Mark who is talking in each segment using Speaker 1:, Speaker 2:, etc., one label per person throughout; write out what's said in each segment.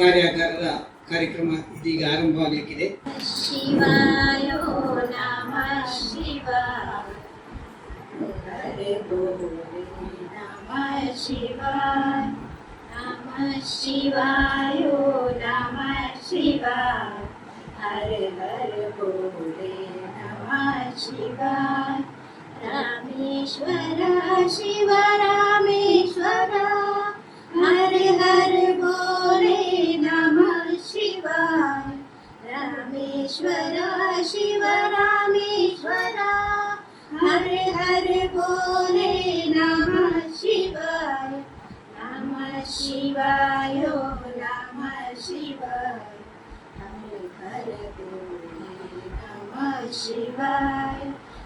Speaker 1: ಕಾರ್ಯಾಗಾರದ ಕಾರ್ಯಕ್ರಮ ಇದೀಗ ಆರಂಭವಾಗಲಿಕ್ಕಿದೆ.
Speaker 2: ಶಿವಾಯ ನಮಃ ಶಿವಾಯ ಹರೆ ಬೋಲೆ ನಮಃ ಶಿವಾಯ ನಮಃ ಶಿವಾಯ ನಮಃ ಶಿವಾಯ ಹರೆ ಹರೆ ಬೋಲೆ ನಮಃ ಶಿವಾಯ ರಾಮೇಶ್ವರ, ಶಿವ, ರಾಮೇಶ್ವರ. ರಾಮೇಶ್ವರ ಶಿವ ರಾಮೇಶ್ವರ ಹರೆ ಹರೆ ಬೋಲೆ ನಮಃ ಶಿವಾಯ ನಮಃ ಶಿವಾಯ ನಮಃ ಶಿವಾಯ ಹರೆ ಹರೆ ಬೋಲೆ ನಮಃ ಶಿವಾಯ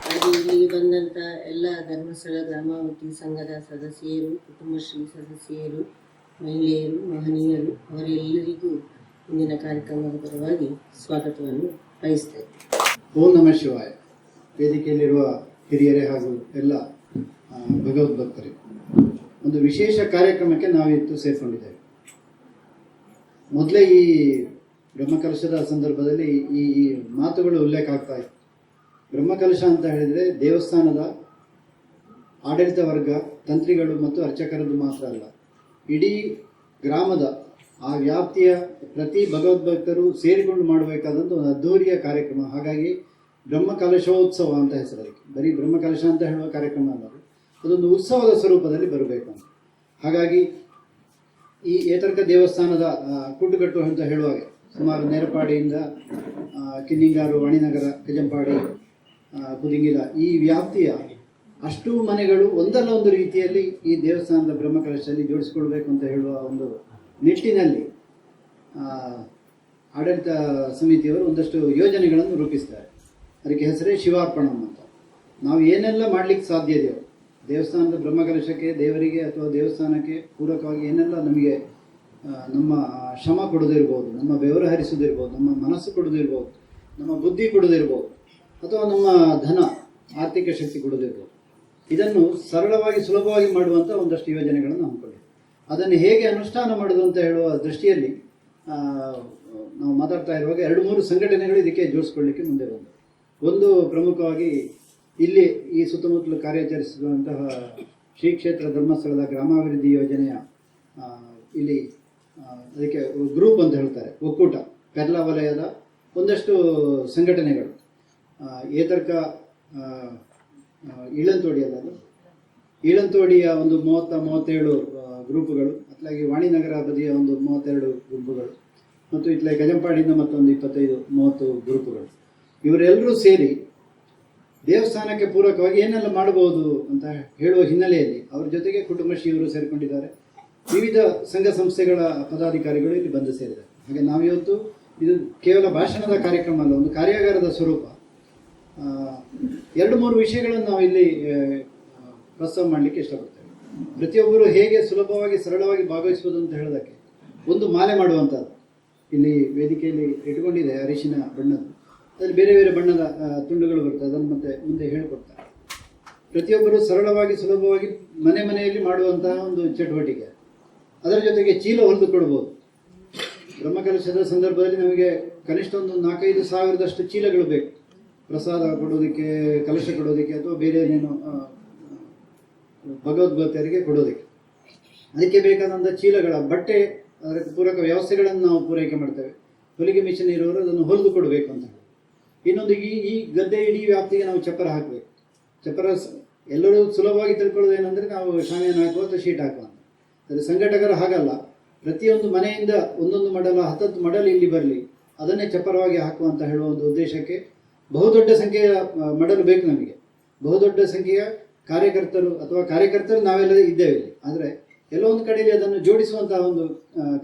Speaker 3: ಹಾಗೆ ಇಲ್ಲಿಗೆ ಬಂದಂಥ ಎಲ್ಲ ಧರ್ಮಸ್ಥಳ ಗ್ರಾಮಾವತಿ ಸಂಘದ ಸದಸ್ಯರು ಕುಟುಂಬಶ್ರೀ ಸದಸ್ಯರು ಮಹಿಳೆಯರು ಮಹನೀಯರು ಅವರೆಲ್ಲರಿಗೂ ಇಂದಿನ ಕಾರ್ಯಕ್ರಮದ ಪರವಾಗಿ ಸ್ವಾಗತವನ್ನು ಬಯಸ್ತೇವೆ
Speaker 4: ಓಂ ನಮಃ ಶಿವಾಯ. ವೇದಿಕೆಯಲ್ಲಿರುವ ಹಿರಿಯರೇ ಹಾಗೂ ಎಲ್ಲ ಭಗವದ್ಭಕ್ತರೇ ಒಂದು ವಿಶೇಷ ಕಾರ್ಯಕ್ರಮಕ್ಕೆ ನಾವಿತ್ತು ಸೇರ್ಕೊಂಡಿದ್ದೇವೆ. ಮೊದಲೇ ಈ ಬ್ರಹ್ಮಕಲಶದ ಸಂದರ್ಭದಲ್ಲಿ ಈ ಈ ಮಾತುಗಳು ಉಲ್ಲೇಖ ಆಗ್ತಾ ಇತ್ತು. ಬ್ರಹ್ಮಕಲಶ ಅಂತ ಹೇಳಿದರೆ ದೇವಸ್ಥಾನದ ಆಡಳಿತ ವರ್ಗ, ತಂತ್ರಿಗಳು ಮತ್ತು ಅರ್ಚಕರದ್ದು ಮಾತ್ರ ಅಲ್ಲ, ಇಡೀ ಗ್ರಾಮದ ಆ ವ್ಯಾಪ್ತಿಯ ಪ್ರತಿ ಭಗವದ್ಭಕ್ತರು ಸೇರಿಕೊಂಡು ಮಾಡಬೇಕಾದಂಥ ಒಂದು ಅದ್ಧೂರಿಯ ಕಾರ್ಯಕ್ರಮ ಹಾಗಾಗಿ ಬ್ರಹ್ಮ ಕಲಶೋತ್ಸವ ಅಂತ ಹೆಸರು ಅದಕ್ಕೆ ಬರೀ ಬ್ರಹ್ಮ ಕಲಶ ಅಂತ ಹೇಳುವ ಕಾರ್ಯಕ್ರಮ ಅನ್ನೋದು ಅದು. ಅದೊಂದು ಉತ್ಸವದ ಸ್ವರೂಪದಲ್ಲಿ ಬರಬೇಕು ಅಂತ ಹಾಗಾಗಿ ಈ ಏತರ್ಕ ದೇವಸ್ಥಾನದ ಕುಟ್ಟುಗಟ್ಟು ಅಂತ ಹೇಳುವಾಗ, ಸುಮಾರು ನೇರಪಾಡಿಯಿಂದ ಕಿನ್ನಿಂಗಾರು, ವಾಣಿನಗರ ಕಜಂಪಾಡಿ ಕುದಿಂಗಿಲ ಈ ವ್ಯಾಪ್ತಿಯ ಅಷ್ಟು ಮನೆಗಳು ಒಂದಲ್ಲ ಒಂದು ರೀತಿಯಲ್ಲಿ ಈ ದೇವಸ್ಥಾನದ ಬ್ರಹ್ಮಕಲಶದಲ್ಲಿ ಜೋಡಿಸಿಕೊಳ್ಬೇಕು ಅಂತ ಹೇಳುವ ಒಂದು ನಿಟ್ಟಿನಲ್ಲಿ ಆಡಳಿತ ಸಮಿತಿಯವರು ಒಂದಷ್ಟು ಯೋಜನೆಗಳನ್ನು ರೂಪಿಸ್ತಾರೆ. ಅದಕ್ಕೆ ಹೆಸರೇ ಶಿವಾರ್ಪಣಂ ಅಂತ. ನಾವು ಏನೆಲ್ಲ ಮಾಡಲಿಕ್ಕೆ ಸಾಧ್ಯ ಇದೆಯೋ, ದೇವಸ್ಥಾನದ ಬ್ರಹ್ಮಕಲಶಕ್ಕೆ, ದೇವರಿಗೆ ಅಥವಾ ದೇವಸ್ಥಾನಕ್ಕೆ ಪೂರಕವಾಗಿ ಏನೆಲ್ಲ ನಮಗೆ ನಮ್ಮ ಶ್ರಮ ಕೊಡೋದಿರ್ಬೋದು, ನಮ್ಮ ಬೆವರು ಹರಿಸೋದಿರ್ಬೋದು ನಮ್ಮ ಮನಸ್ಸು ಕೊಡೋದಿರ್ಬೋದು, ನಮ್ಮ ಬುದ್ಧಿ ಕೊಡೋದಿರ್ಬೋದು, ಅಥವಾ ನಮ್ಮ ಧನ, ಆರ್ಥಿಕ ಶಕ್ತಿ ಕೊಡೋದಿರ್ಬೋದು, ಇದನ್ನು ಸರಳವಾಗಿ ಸುಲಭವಾಗಿ ಮಾಡುವಂಥ ಒಂದಷ್ಟು ಯೋಜನೆಗಳನ್ನು ಹಮ್ಮಿಕೊಂಡಿದೆ ಅದನ್ನು ಹೇಗೆ ಅನುಷ್ಠಾನ ಮಾಡೋದು ಅಂತ ಹೇಳುವ ದೃಷ್ಟಿಯಲ್ಲಿ ನಾವು ಮಾತಾಡ್ತಾ ಇರುವಾಗ ಎರಡು ಮೂರು ಸಂಘಟನೆಗಳು ಇದಕ್ಕೆ ಜೋಡಿಸ್ಕೊಳ್ಳಿಕ್ಕೆ ಮುಂದೆ ಬಂದವು. ಒಂದು ಪ್ರಮುಖವಾಗಿ ಇಲ್ಲಿ ಈ ಸುತ್ತಮುತ್ತಲು ಕಾರ್ಯಾಚರಿಸಿರುವಂತಹ ಶ್ರೀ ಕ್ಷೇತ್ರ ಧರ್ಮಸ್ಥಳದ ಗ್ರಾಮಾಭಿವೃದ್ಧಿ ಯೋಜನೆಯ ಇಲ್ಲಿ ಅದಕ್ಕೆ ಗ್ರೂಪ್ ಅಂತ ಹೇಳ್ತಾರೆ, ಒಕ್ಕೂಟ ಕರ್ಲಾ ವಲಯದ ಒಂದಷ್ಟು ಸಂಘಟನೆಗಳು. ಏತರ್ಕ ಇಳಂತೋಡಿ ಅದು? ಈಳಂತೋಡಿಯ ಒಂದು ಮೂವತ್ತ ಮೂವತ್ತೇಳು ಗ್ರೂಪುಗಳು, ಅತ್ಲಾಗಿ ವಾಣಿನಗರ ಬದಿಯ ಒಂದು ಮೂವತ್ತೆರಡು ಗುಂಪುಗಳು ಮತ್ತು ಇತ್ಲಾಗಿ ಗಜಂಪಾಡಿಯಿಂದ ಮತ್ತೊಂದು ಇಪ್ಪತ್ತೈದು, ಮೂವತ್ತು ಗ್ರೂಪುಗಳು. ಇವರೆಲ್ಲರೂ ಸೇರಿ ದೇವಸ್ಥಾನಕ್ಕೆ ಪೂರಕವಾಗಿ ಏನೆಲ್ಲ ಮಾಡಬಹುದು ಅಂತ ಹೇಳುವ ಹಿನ್ನೆಲೆಯಲ್ಲಿ ಅವರ ಜೊತೆಗೆ ಕುಟುಂಬಶ್ರೀಯವರು ಸೇರಿಕೊಂಡಿದ್ದಾರೆ. ವಿವಿಧ ಸಂಘ ಸಂಸ್ಥೆಗಳ ಪದಾಧಿಕಾರಿಗಳು ಇಲ್ಲಿ ಬಂದು ಸೇರಿದ್ದಾರೆ. ಹಾಗೆ ನಾವಿವತ್ತು ಇದು ಕೇವಲ ಭಾಷಣದ ಕಾರ್ಯಕ್ರಮ ಅಲ್ಲ, ಒಂದು ಕಾರ್ಯಾಗಾರದ ಸ್ವರೂಪ. ಎರಡು ಮೂರು ವಿಷಯಗಳನ್ನು ನಾವು ಇಲ್ಲಿ ಪ್ರಸ್ತಾವ ಮಾಡಲಿಕ್ಕೆ ಇಷ್ಟಪಡ್ತೇವೆ. ಪ್ರತಿಯೊಬ್ಬರು ಹೇಗೆ ಸುಲಭವಾಗಿ ಸರಳವಾಗಿ ಭಾಗವಹಿಸುವುದು ಅಂತ ಹೇಳೋದಕ್ಕೆ ಒಂದು ಮಾಲೆ ಮಾಡುವಂಥದ್ದು. ಇಲ್ಲಿ ವೇದಿಕೆಯಲ್ಲಿ ಇಟ್ಕೊಂಡಿದೆ ಅರಿಶಿನ ಬಣ್ಣದ್ದು. ಅದರಲ್ಲಿ ಬೇರೆ ಬೇರೆ ಬಣ್ಣದ ತುಂಡುಗಳು ಬರ್ತದೆ. ಅದನ್ನು ಮತ್ತೆ ಮುಂದೆ ಹೇಳಿಕೊಡ್ತಾರೆ ಪ್ರತಿಯೊಬ್ಬರು ಸರಳವಾಗಿ ಸುಲಭವಾಗಿ ಮನೆ ಮನೆಯಲ್ಲಿ ಮಾಡುವಂತಹ ಒಂದು ಚಟುವಟಿಕೆ. ಅದರ ಜೊತೆಗೆ ಚೀಲ ಹೊಲಿದು ಕೊಡ್ಬೋದು ಬ್ರಹ್ಮಕಲಶದ ಸಂದರ್ಭದಲ್ಲಿ ನಮಗೆ ಕನಿಷ್ಠ ಒಂದು ನಾಲ್ಕೈದು ಸಾವಿರದಷ್ಟು ಚೀಲಗಳು ಬೇಕು. ಪ್ರಸಾದ ಕೊಡೋದಕ್ಕೆ, ಕಲಶ ಕೊಡೋದಕ್ಕೆ ಅಥವಾ ಬೇರೆ ಏನೇನೋ ಆ, ಭಗವದ್ಭಕ್ತರಿಗೆ ಕೊಡೋದಕ್ಕೆ. ಅದಕ್ಕೆ ಬೇಕಾದಂಥ ಚೀಲಗಳ ಬಟ್ಟೆ ಅದರ ಪೂರಕ ವ್ಯವಸ್ಥೆಗಳನ್ನು ನಾವು ಪೂರೈಕೆ ಮಾಡ್ತೇವೆ. ಹೊಲಿಗೆ ಮಿಷನ್ ಇರೋರು ಅದನ್ನು ಹೊಲಿದು ಕೊಡಬೇಕು ಅಂತ ಇನ್ನೊಂದು ಈ ಈ ಗದ್ದೆ ಇಡೀ ವ್ಯಾಪ್ತಿಗೆ ನಾವು ಚಪ್ಪರ ಹಾಕಬೇಕು. ಚಪ್ಪರ ಎಲ್ಲರೂ ಸುಲಭವಾಗಿ ತಿಳ್ಕೊಳ್ಳೋದು ಏನಂದರೆ ನಾವು ಶಾಮಿಯನ್ನು ಹಾಕುವ ಅಥವಾ ಶೀಟ್ ಹಾಕುವ ಅಂತ. ಆದರೆ ಸಂಘಟಕರು ಹಾಗಲ್ಲ. ಪ್ರತಿಯೊಂದು ಮನೆಯಿಂದ ಒಂದೊಂದು ಮಡಲ ಹತ್ತತ್ತು ಮಡಲ್ ಇಲ್ಲಿ ಬರಲಿ ಅದನ್ನೇ ಚಪ್ಪರವಾಗಿ ಹಾಕುವ ಅಂತ ಹೇಳುವ ಒಂದು ಉದ್ದೇಶಕ್ಕೆ ಬಹುದೊಡ್ಡ ಸಂಖ್ಯೆಯ ಮಡಲು ಬೇಕು ನಮಗೆ. ಬಹುದೊಡ್ಡ ಸಂಖ್ಯೆಯ ಕಾರ್ಯಕರ್ತರು ಅಥವಾ ಕಾರ್ಯಕರ್ತರು ನಾವೆಲ್ಲ ಇದ್ದೇವೆ ಆದರೆ ಕೆಲವೊಂದು ಕಡೆಯಲ್ಲಿ ಅದನ್ನು ಜೋಡಿಸುವಂತಹ ಒಂದು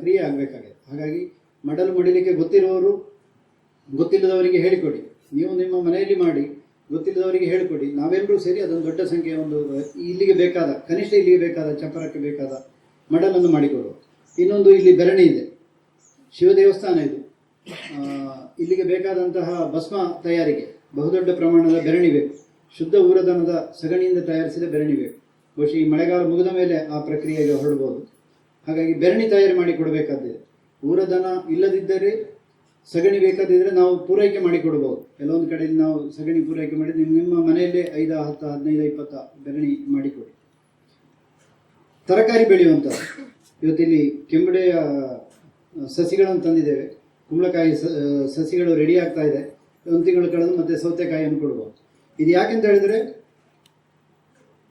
Speaker 4: ಕ್ರಿಯೆ ಆಗಬೇಕಾಗಿದೆ ಹಾಗಾಗಿ ಮಡಲು ಮಡಿಲಿಕ್ಕೆ ಗೊತ್ತಿರುವವರು ಗೊತ್ತಿಲ್ಲದವರಿಗೆ ಹೇಳಿಕೊಡಿ. ನೀವು ನಿಮ್ಮ ಮನೆಯಲ್ಲಿ ಮಾಡಿ ಗೊತ್ತಿಲ್ಲದವರಿಗೆ ಹೇಳಿಕೊಡಿ. ನಾವೆಲ್ಲರೂ ಸೇರಿ ಅದೊಂದು ದೊಡ್ಡ ಸಂಖ್ಯೆಯ ಒಂದು, ಇಲ್ಲಿಗೆ ಬೇಕಾದ, ಕನಿಷ್ಠ ಇಲ್ಲಿಗೆ ಬೇಕಾದ, ಚಪ್ಪರಕ್ಕೆ ಬೇಕಾದ ಮಡಲನ್ನು ಮಾಡಿಕೊಡುವ ಇನ್ನೊಂದು ಇಲ್ಲಿ ಬೆರಣಿ ಇದೆ. ಶಿವ ದೇವಸ್ಥಾನ ಇದು ಇಲ್ಲಿಗೆ ಬೇಕಾದಂತಹ ಭಸ್ಮ ತಯಾರಿಗೆ ಬಹುದೊಡ್ಡ ಪ್ರಮಾಣದ ಬೆರಣಿ ಬೇಕು. ಶುದ್ಧ ಊರದನದ ಸಗಣಿಯಿಂದ ತಯಾರಿಸಿದ ಬೆರಣಿ ಬೇಕು ಬಹುಶಃ ಈ ಮಳೆಗಾಲ ಮುಗಿದ ಮೇಲೆ ಆ ಪ್ರಕ್ರಿಯೆಗೆ ಹೊರಡಬಹುದು ಹಾಗಾಗಿ ಬೆರಣಿ ತಯಾರಿ ಮಾಡಿ ಕೊಡಬೇಕಾದ್ದಿದೆ ಊರದನ ಇಲ್ಲದಿದ್ದರೆ ಸಗಣಿ ಬೇಕಾದಿದ್ರೆ ನಾವು ಪೂರೈಕೆ ಮಾಡಿ ಕೊಡಬಹುದು. ಕೆಲವೊಂದು ಕಡೆಯಲ್ಲಿ ನಾವು ಸಗಣಿ ಪೂರೈಕೆ ಮಾಡಿ ನಿಮ್ಮ ಮನೆಯಲ್ಲೇ ಐದು, ಹತ್ತು, ಹದಿನೈದು, ಇಪ್ಪತ್ತ ಬೆರಣಿ ಮಾಡಿಕೊಡಿ ತರಕಾರಿ ಬೆಳೆಯುವಂಥ ಇವತ್ತಿಲ್ಲಿ ಕೆಂಬಡೆಯ ಸಸಿಗಳನ್ನು ತಂದಿದ್ದೇವೆ. ಕುಂಬಳಕಾಯಿ ಸಸಿಗಳು ರೆಡಿ ಆಗ್ತಾ ಇದೆ. ಒಂದು ತಿಂಗಳು ಕಳೆದು ಮತ್ತೆ ಸೌತೆಕಾಯಿಯನ್ನು ಕೊಡ್ಬೋದು. ಇದು ಯಾಕೆಂತ ಹೇಳಿದರೆ,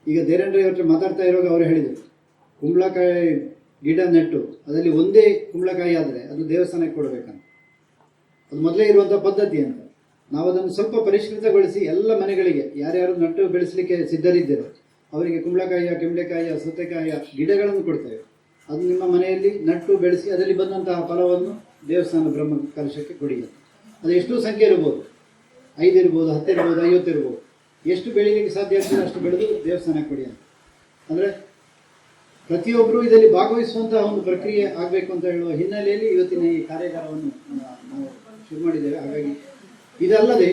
Speaker 4: ಈಗ ದೇರೇಂದ್ರ ಹತ್ರ ಮಾತಾಡ್ತಾ ಇರುವಾಗ ಅವರು ಹೇಳಿದರು, ಕುಂಬಳಕಾಯಿ ಗಿಡ ನೆಟ್ಟು, ಅದರಲ್ಲಿ ಒಂದೇ ಕುಂಬಳಕಾಯಿ ಆದರೆ ಅದು ದೇವಸ್ಥಾನಕ್ಕೆ ಕೊಡಬೇಕಂತ. ಅದು ಮೊದಲೇ ಇರುವಂಥ ಪದ್ಧತಿ ಅಂತ. ನಾವು ಅದನ್ನು ಸ್ವಲ್ಪ ಪರಿಷ್ಕೃತಗೊಳಿಸಿ ಎಲ್ಲ ಮನೆಗಳಿಗೆ, ಯಾರ್ಯಾರು ನಟ್ಟು ಬೆಳೆಸಲಿಕ್ಕೆ ಸಿದ್ಧರಿದ್ದೀರೋ, ಅವರಿಗೆ ಕುಂಬಳಕಾಯಿಯ ಕೆಂಬಳೆಕಾಯಿಯ ಸೌತೆಕಾಯಿಯ ಗಿಡಗಳನ್ನು ಕೊಡ್ತೇವೆ. ಅದು ನಿಮ್ಮ ಮನೆಯಲ್ಲಿ ನಟ್ಟು ಬೆಳೆಸಿ, ಅದರಲ್ಲಿ ಬಂದಂತಹ ಫಲವನ್ನು ದೇವಸ್ಥಾನ ಬ್ರಹ್ಮ ಕಲಶಕ್ಕೆ ಕೊಡಿ. ಅದು ಎಷ್ಟು ಸಂಖ್ಯೆ ಇರ್ಬೋದು. ಐದು ಇರ್ಬೋದು, ಹತ್ತು ಇರ್ಬೋದು, ಐವತ್ತು ಇರ್ಬೋದು. ಎಷ್ಟು ಬೆಳೀಲಿಕ್ಕೆ ಸಾಧ್ಯ ಆಗ್ತದೆ ಅಷ್ಟು ಬೆಳೆದು ದೇವಸ್ಥಾನಕ್ಕೆ ಕೊಡಿ ಅಂತ. ಅಂದರೆ ಪ್ರತಿಯೊಬ್ಬರು ಇದರಲ್ಲಿ ಭಾಗವಹಿಸುವಂತಹ ಒಂದು ಪ್ರಕ್ರಿಯೆ ಆಗಬೇಕು ಅಂತ ಹೇಳುವ ಹಿನ್ನೆಲೆಯಲ್ಲಿ ಇವತ್ತಿನ ಈ ಕಾರ್ಯಾಗಾರವನ್ನು ನಾವು ಶುರು ಮಾಡಿದ್ದೇವೆ. ಹಾಗಾಗಿ ಇದಲ್ಲದೆ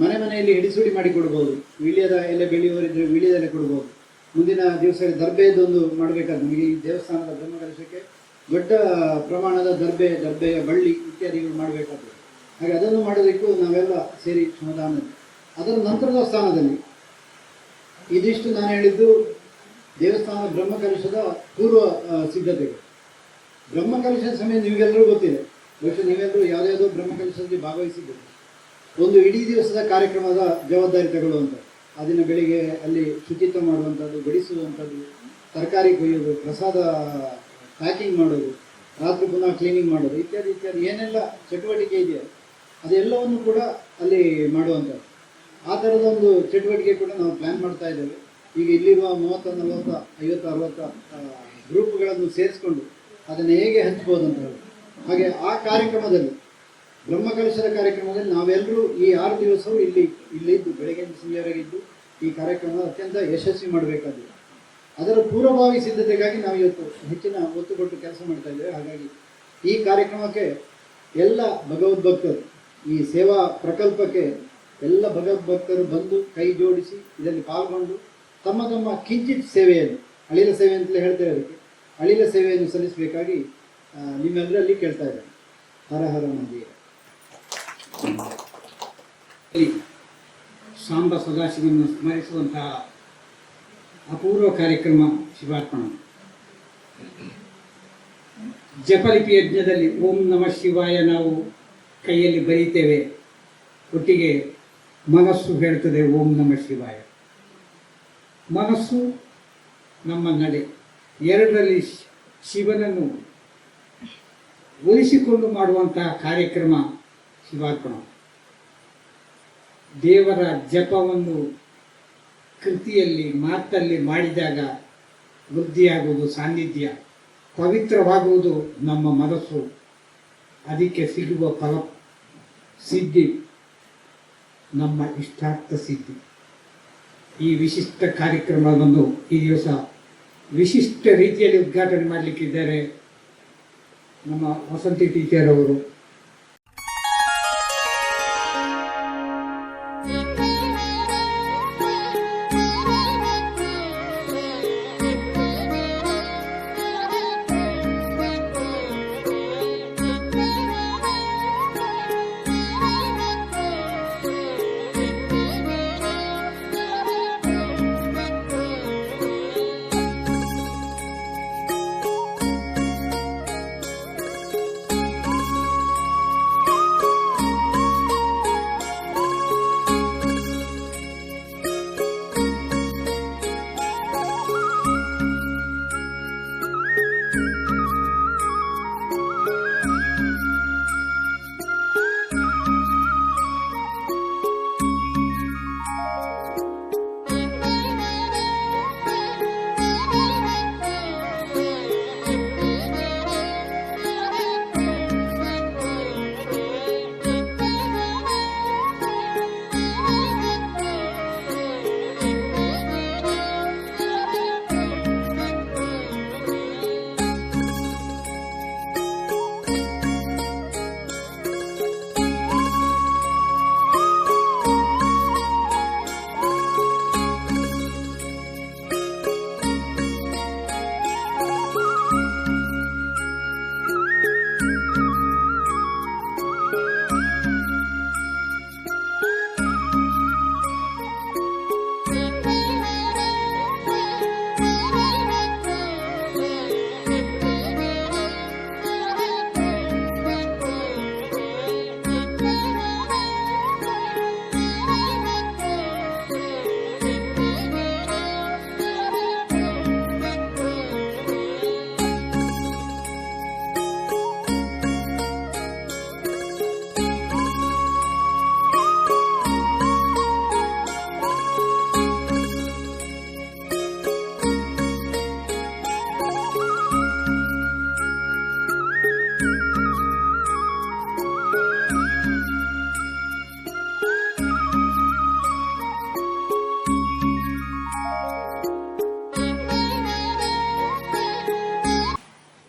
Speaker 4: ಮನೆ ಮನೆಯಲ್ಲಿ ಹಿಡಿಸುಡಿ ಮಾಡಿ ಕೊಡ್ಬೋದು. ವೀಳ್ಯದ ಎಲೆ ಬೆಳೆಯುವವರಿದ್ರೆ ವೀಳ್ಯದ ಎಲೆ ಕೊಡ್ಬೋದು. ಮುಂದಿನ ದಿವಸ ದರ್ಬೆಯದೊಂದು ಮಾಡಬೇಕಾದ್ರೆ ನಮಗೆ ಈ ದೇವಸ್ಥಾನದ ಬ್ರಹ್ಮಕಲಶಕ್ಕೆ ದೊಡ್ಡ ಪ್ರಮಾಣದ ದರ್ಬೆ, ದರ್ಬೆಯ ಬಳ್ಳಿ ಇತ್ಯಾದಿಗಳು ಮಾಡಬೇಕಾಗ್ತದೆ. ಹಾಗೆ ಅದನ್ನು ಮಾಡಬೇಕು, ನಾವೆಲ್ಲ ಸೇರಿ ಶ್ರಮದಾನ ಅದರ ನಂತರದ ಸ್ಥಾನದಲ್ಲಿ. ಇದಿಷ್ಟು ನಾನು ಹೇಳಿದ್ದು ದೇವಸ್ಥಾನ ಬ್ರಹ್ಮಕಲಶದ ಪೂರ್ವ ಸಿದ್ಧತೆಗೆ ಬ್ರಹ್ಮಕಲಶದ ಸಮಯ ನಿಮಗೆಲ್ಲರೂ ಗೊತ್ತಿದೆ. ಬಹುಶಃ ನೀವೆಲ್ಲರೂ ಯಾವುದ್ಯಾವುದೋ ಬ್ರಹ್ಮಕಲಶದಲ್ಲಿ ಭಾಗವಹಿಸಿದ್ದೀರಿ. ಒಂದು ಇಡೀ ದಿವಸದ ಕಾರ್ಯಕ್ರಮದ ಜವಾಬ್ದಾರಿ ತಗೊಳ್ಳುವಂಥ ಆ ದಿನ ಬೆಳಿಗ್ಗೆ ಅಲ್ಲಿ ಶುಚಿತ್ವ ಮಾಡುವಂಥದ್ದು ಬಡಿಸುವಂಥದ್ದು ತರಕಾರಿ ಕೊಯ್ಯೋದು, ಪ್ರಸಾದ, ಪ್ಯಾಕಿಂಗ್ ಮಾಡೋದು, ರಾತ್ರಿ ಪುನಃ ಕ್ಲೀನಿಂಗ್ ಮಾಡೋದು, ಇತ್ಯಾದಿ ಇತ್ಯಾದಿ. ಏನೆಲ್ಲ ಚಟುವಟಿಕೆ ಇದೆಯೋ ಅದೆಲ್ಲವನ್ನು ಕೂಡ ಅಲ್ಲಿ ಮಾಡುವಂಥದ್ದು. ಆ ಥರದ ಒಂದು ಚಟುವಟಿಕೆ ಕೂಡ ನಾವು ಪ್ಲ್ಯಾನ್ ಮಾಡ್ತಾ ಇದ್ದೇವೆ. ಈಗ ಇಲ್ಲಿರುವ ಮೂವತ್ತ, ನಲವತ್ತ, ಐವತ್ತು, ಅರವತ್ತ ಗ್ರೂಪ್ಗಳನ್ನು ಸೇರಿಸ್ಕೊಂಡು ಅದನ್ನು ಹೇಗೆ ಹಂಚ್ಬೋದು ಅಂತ ಹೇಳಿ. ಹಾಗೆ ಆ ಕಾರ್ಯಕ್ರಮದಲ್ಲಿ ಬ್ರಹ್ಮಕಲಶದ ಕಾರ್ಯಕ್ರಮದಲ್ಲಿ ನಾವೆಲ್ಲರೂ ಈ ಆರು ದಿವಸವೂ ಇಲ್ಲಿ ಇಲ್ಲಿದ್ದು ಬೆಳಗ್ಗೆಯಿಂದ ಸಂಜೆವರೆಗಿದ್ದು ಈ ಕಾರ್ಯಕ್ರಮ ಅತ್ಯಂತ ಯಶಸ್ವಿ ಮಾಡಬೇಕಾಗಿದೆ. ಅದರ ಪೂರ್ವಭಾವಿ ಸಿದ್ಧತೆಗಾಗಿ ನಾವು ಇವತ್ತು ಹೆಚ್ಚಿನ ಒತ್ತು ಕೊಟ್ಟು ಕೆಲಸ ಮಾಡ್ತಾ ಇದ್ದೇವೆ. ಹಾಗಾಗಿ ಈ ಕಾರ್ಯಕ್ರಮಕ್ಕೆ ಎಲ್ಲ ಭಗವದ್ಭಕ್ತರು ಈ ಸೇವಾ ಪ್ರಕಲ್ಪಕ್ಕೆ ಎಲ್ಲ ಭಗವದ್ಭಕ್ತರು ಬಂದು ಕೈ ಜೋಡಿಸಿ ಇದರಲ್ಲಿ ಪಾಲ್ಗೊಂಡು ತಮ್ಮ ತಮ್ಮ ಕಿಂಚಿತ್ ಸೇವೆಯನ್ನು, ಅಳಿಲ ಸೇವೆ ಅಂತಲೇ ಹೇಳ್ತೇವೆ ಅದಕ್ಕೆ, ಅಳಿಲ ಸೇವೆಯನ್ನು ಸಲ್ಲಿಸಬೇಕಾಗಿ ನಿಮ್ಮೆಲ್ಲರಲ್ಲಿ ಕೇಳ್ತಾ ಇದ್ದಾರೆ. ಹರ ಹರ ಮಂದಿರ.
Speaker 5: ಸಾಂಬ ಸದಾಶಿವನ್ನು ಸ್ಮರಿಸುವಂತಹ ಅಪೂರ್ವ ಕಾರ್ಯಕ್ರಮ ಶಿವಾರ್ಪಣ. ಜಪಲಿಪಿ ಯಜ್ಞದಲ್ಲಿ ಓಂ ನಮಃ ಶಿವಾಯ ನಾವು ಕೈಯಲ್ಲಿ ಬರೀತೇವೆ. ಒಟ್ಟಿಗೆ ಮನಸ್ಸು ಹೇಳ್ತದೆ, ಓಂ ನಮಃ ಶಿವಾಯ. ಮನಸ್ಸು ನಮ್ಮ ನಡೆ. ಎರಡರಲ್ಲಿ ಶಿವನನ್ನು ಒಲಿಸಿಕೊಂಡು ಮಾಡುವಂತಹ ಕಾರ್ಯಕ್ರಮ ಶಿವಾರ್ಪಣ. ದೇವರ ಜಪವನ್ನು ಕೃತಿಯಲ್ಲಿ, ಮಾತಲ್ಲಿ ಮಾಡಿದಾಗ ವೃದ್ಧಿಯಾಗುವುದು ಸಾನ್ನಿಧ್ಯ, ಪವಿತ್ರವಾಗುವುದು ನಮ್ಮ ಮನಸ್ಸು. ಅದಕ್ಕೆ ಸಿಗುವ ಫಲ ಸಿದ್ಧಿ, ನಮ್ಮ ಇಷ್ಟಾರ್ಥ ಸಿದ್ಧಿ. ಈ ವಿಶಿಷ್ಟ ಕಾರ್ಯಕ್ರಮವನ್ನು ಈ ದಿವಸ ವಿಶಿಷ್ಟ ರೀತಿಯಲ್ಲಿ ಉದ್ಘಾಟನೆ ಮಾಡಲಿಕ್ಕಿದ್ದಾರೆ ನಮ್ಮ ವಸಂತಿ ಟೀಚರ್ ಅವರು ಿ.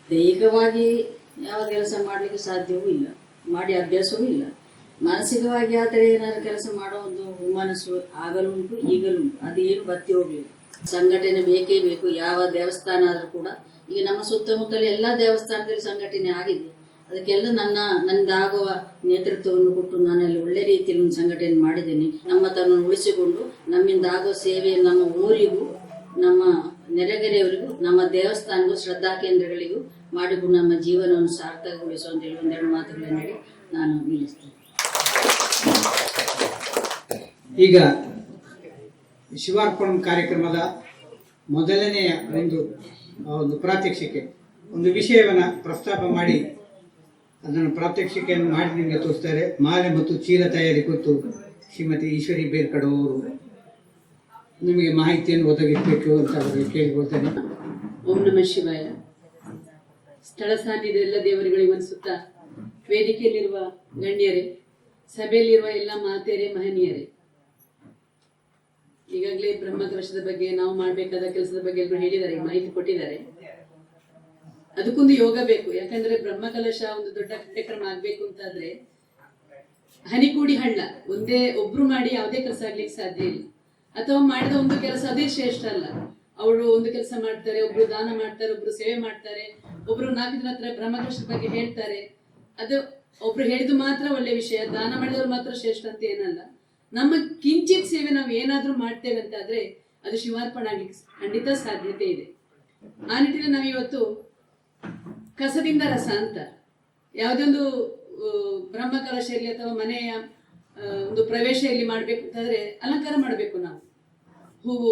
Speaker 3: ಸ್ಥಿರವಾಗಿ ಯಾವ ಕೆಲಸ ಮಾಡಲಿಕ್ಕೆ ಸಾಧ್ಯವೂ ಇಲ್ಲ, ಮಾಡಿ ಅಭ್ಯಾಸವೂ ಇಲ್ಲ. ಮಾನಸಿಕವಾಗಿ ಆದರೆ ಏನಾದ್ರು ಕೆಲಸ ಮಾಡೋ ಒಂದು ಹುಮ್ಮನಸ್ಸು ಆಗಲೂ ಉಂಟು, ಈಗಲೂ ಉಂಟು. ಏನು ಬತ್ತಿ ಹೋಗಲಿಲ್ಲ. ಸಂಘಟನೆ ಬೇಕೇ ಬೇಕು, ಯಾವ ದೇವಸ್ಥಾನ ಆದರೂ ಕೂಡ. ಈಗ ನಮ್ಮ ಸುತ್ತಮುತ್ತಲ ಎಲ್ಲ ದೇವಸ್ಥಾನದಲ್ಲಿ ಸಂಘಟನೆ ಆಗಿದೆ. ಅದಕ್ಕೆಲ್ಲ ನನ್ನ ನನ್ನದಾಗುವ ನೇತೃತ್ವವನ್ನು ಕೊಟ್ಟು ನಾನಲ್ಲಿ ಒಳ್ಳೆ ರೀತಿಯಲ್ಲಿ ಒಂದು ಸಂಘಟನೆ ಮಾಡಿದ್ದೇನೆ. ನಮ್ಮ ತನ್ನ ಉಳಿಸಿಕೊಂಡು ನಮ್ಮಿಂದ ಆಗುವ ಸೇವೆ ನಮ್ಮ ಊರಿಗೂ, ನಮ್ಮ ನೆರೆಗೆರೆಯವರಿಗೂ, ನಮ್ಮ ದೇವಸ್ಥಾನಗೂ, ಶ್ರದ್ಧಾ ಕೇಂದ್ರಗಳಿಗೂ ಮಾಡಿಕೊಂಡು ನಮ್ಮ ಜೀವನವನ್ನು ಸಾರ್ಥಕಗೊಳಿಸುವ ಅಂತೇಳಿ ಒಂದೆರಡು ಮಾತುಗಳನ್ನು ಹೇಳಿ ನಾನು ನಿಲ್ಲಿಸ್ತೇನೆ.
Speaker 1: ಈಗ ಶಿವಾರ್ಪಣಂ ಕಾರ್ಯಕ್ರಮದ ಮೊದಲನೆಯ ಒಂದು ಒಂದು ಪ್ರಾತ್ಯಕ್ಷಿಕೆ, ಒಂದು ವಿಷಯವನ್ನು ಪ್ರಸ್ತಾಪ ಮಾಡಿ, ಅದನ್ನು ಪ್ರಾತ್ಯಕ್ಷಿಕೆಯನ್ನು ಮಾಡಿ ನಿಮಗೆ ತೋರಿಸ್ತಾರೆ. ಮಾಲೆ ಮತ್ತು ಚೀಲ ತಯಾರಿ ಕುರಿತು ಶ್ರೀಮತಿ ಈಶ್ವರಿ ಬೇರ್ಕಡೋ ಅವರು ನಿಮಗೆ ಮಾಹಿತಿಯನ್ನು ಒದಗಿಸಬೇಕು ಅಂತ ಅವರಿಗೆ ಕೇಳಿಕೊಳ್ತೇನೆ.
Speaker 6: ಓಂ ನಮಃ ಶಿವಾಯ. ಸ್ಥಳ ಸಾನ್ನಿಧ್ಯ ಎಲ್ಲ ದೇವರುಗಳಿಗೆ ಸುತ್ತ ವೇದಿಕೆಯಲ್ಲಿರುವ ಗಣ್ಯರೇ, ಸಭೆಯಲ್ಲಿರುವ ಎಲ್ಲ ಮಾತೆಯರೇ, ಮಹನೀಯರೇ. ಈಗಾಗಲೇ ಬ್ರಹ್ಮಕಲಶದ ಬಗ್ಗೆ ನಾವು ಮಾಡಬೇಕಾದ ಕೆಲಸದ ಬಗ್ಗೆ ಎಲ್ಲರೂ ಹೇಳಿದ್ದಾರೆ, ಮಾಹಿತಿ ಕೊಟ್ಟಿದ್ದಾರೆ. ಅದಕ್ಕೊಂದು ಯೋಗ ಬೇಕು. ಯಾಕಂದ್ರೆ ಬ್ರಹ್ಮಕಲಶ ಒಂದು ದೊಡ್ಡ ಕಾರ್ಯಕ್ರಮ ಆಗ್ಬೇಕು ಅಂತಾದ್ರೆ ಹನಿಕೂಡಿ ಹಳ್ಳ ಒಂದೇ ಒಬ್ರು ಮಾಡಿ ಯಾವುದೇ ಕೆಲಸ ಆಗ್ಲಿಕ್ಕೆ ಸಾಧ್ಯ ಇಲ್ಲ. ಅಥವಾ ಮಾಡಿದ ಒಂದು ಕೆಲಸ ಅದೇ ಶ್ರೇಷ್ಠ ಅಲ್ಲ. ಅವರು ಒಂದು ಕೆಲಸ ಮಾಡ್ತಾರೆ ಒಬ್ರು ದಾನ ಮಾಡ್ತಾರೆ ಒಬ್ರು ಸೇವೆ ಮಾಡ್ತಾರೆ ಒಬ್ರು ನಾಲ್ಕು ಹತ್ರ ಬ್ರಹ್ಮಕೃಷ್ಣ ಬಗ್ಗೆ ಹೇಳ್ತಾರೆ. ಅದು ಒಬ್ರು ಹೇಳಿದ್ದು ಮಾತ್ರ ಒಳ್ಳೆ ವಿಷಯ ದಾನ ಮಾಡಿದವರು ಮಾತ್ರ ಶ್ರೇಷ್ಠ ಅಂತ ಏನಲ್ಲ. ನಮ್ಮ ಕಿಂಚಿತ್ ಸೇವೆ ನಾವು ಏನಾದ್ರೂ ಮಾಡ್ತೇವೆ ಅಂತಾದ್ರೆ ಅದು ಶಿವಾರ್ಪಣ ಆಗ್ಲಿಕ್ಕೆ ಖಂಡಿತ ಸಾಧ್ಯತೆ ಇದೆ. ಆ ನಿಟ್ಟಿನಲ್ಲಿ ನಾವು ಇವತ್ತು ಕಸದಿಂದ ರಸ ಅಂತ ಯಾವುದೇ ಒಂದು ಆ, ಬ್ರಹ್ಮ ಕಲಶದಲ್ಲಿ ಅಥವಾ ಮನೆಯ ಒಂದು ಪ್ರವೇಶ ಇಲ್ಲಿ ಮಾಡ್ಬೇಕು ಅಂತಂದ್ರೆ ಅಲಂಕಾರ ಮಾಡಬೇಕು ನಾವು. ಹೂವು